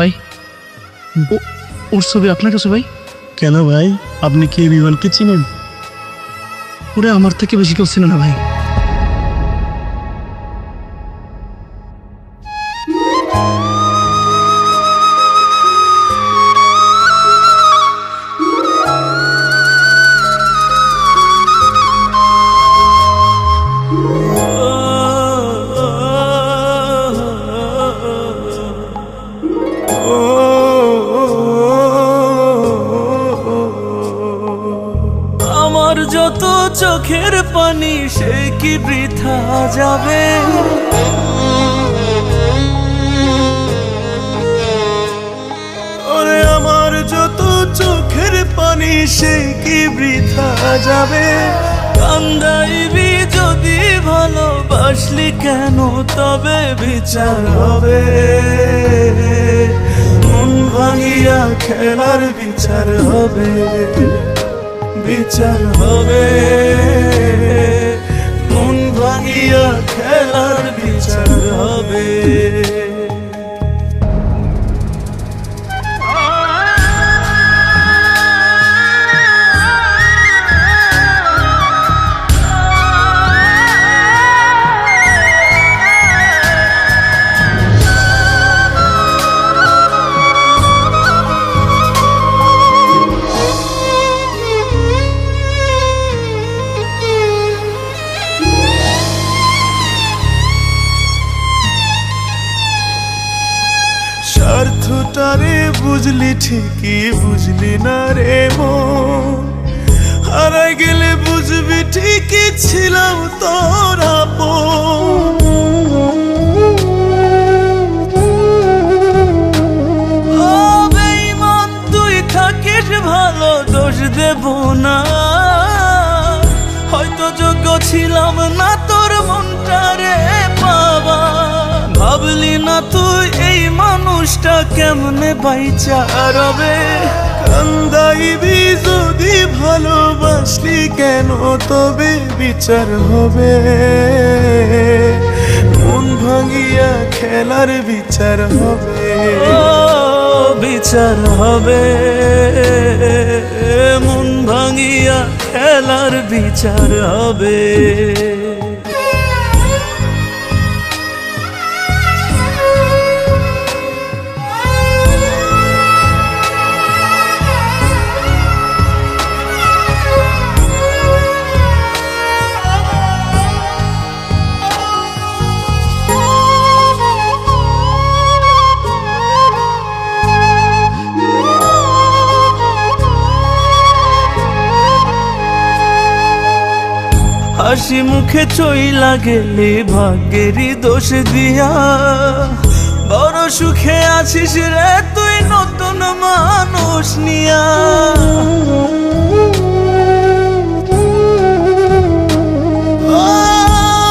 ভাই। ওর ছবি আপনার কাছে ভাই? কেন ভাই? আপনি কি বিমানকে চিনেন? ওরা আমার থেকে বেশি কেউ চিনে না ভাই। যত চোখের পানি, সে কি বৃথা যাবে? ওরে আমার যত চোখের পানি, সে কি বৃথা যাবে? কান্দাইবি যদি ভালোবাসলি কেন, তবে বিচার হবে। মন ভাঙিয়া খেলার বিচার হবে। বিচার হবে। মন ভাঙিয়া খেলার বিচার হবে। স্বার্থটারে বুঝলি ঠিকই, বুঝলি না রে মন। হারাই গেলে বুঝবি ঠিকই ছিলাম তোর আপন। ভালো, দোষ দেব না। হয়তো যোগ্য ছিলাম না তোর মনটারে বাবা ভাবলি না তুই মানুষটা কেমনে বাইচা রবে কান্দাইবি যদি ভালোবাসলি কেন তবে বিচার হবে। মন ভাঙিয়া খেলার বিচার হবে। বিচার হবে। মন ভাঙিয়া খেলার বিচার হবে। হাসি মুখে চইলা গেলে ভাগ্যেরই দোষ দিয়া। বড় সুখে আছিস রে তুই নতুন মানুষ নিয়া।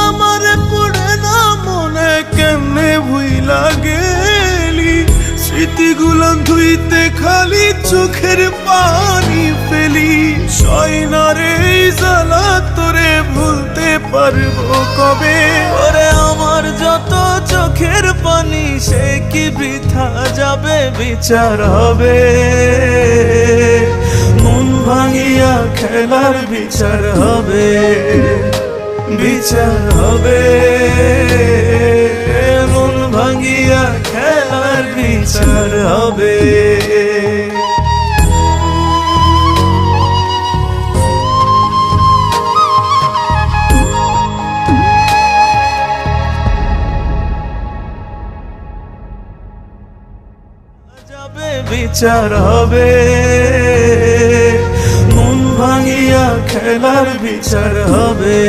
আমার পড়ে না মনে কেমনে ভুই লাগেলি স্মৃতিগুলো ধুইতে খালি চোখের পানি। ফেলি। সয়নারে জ্বালা তোরে ভুলতে পারব কবে? ওরে আমার যত চোখের পানি, সে কি বৃথা যাবে? বিচার হবে। মন ভাঙিয়া খেলার বিচার হবে। বিচার হবে। যাবে, বিচার হবে। মন ভাঙিয়া খেলার বিচার হবে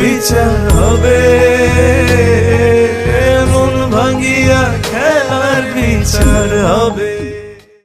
বিচার হবে। মন ভাঙিয়া খেলার বিচার হবে।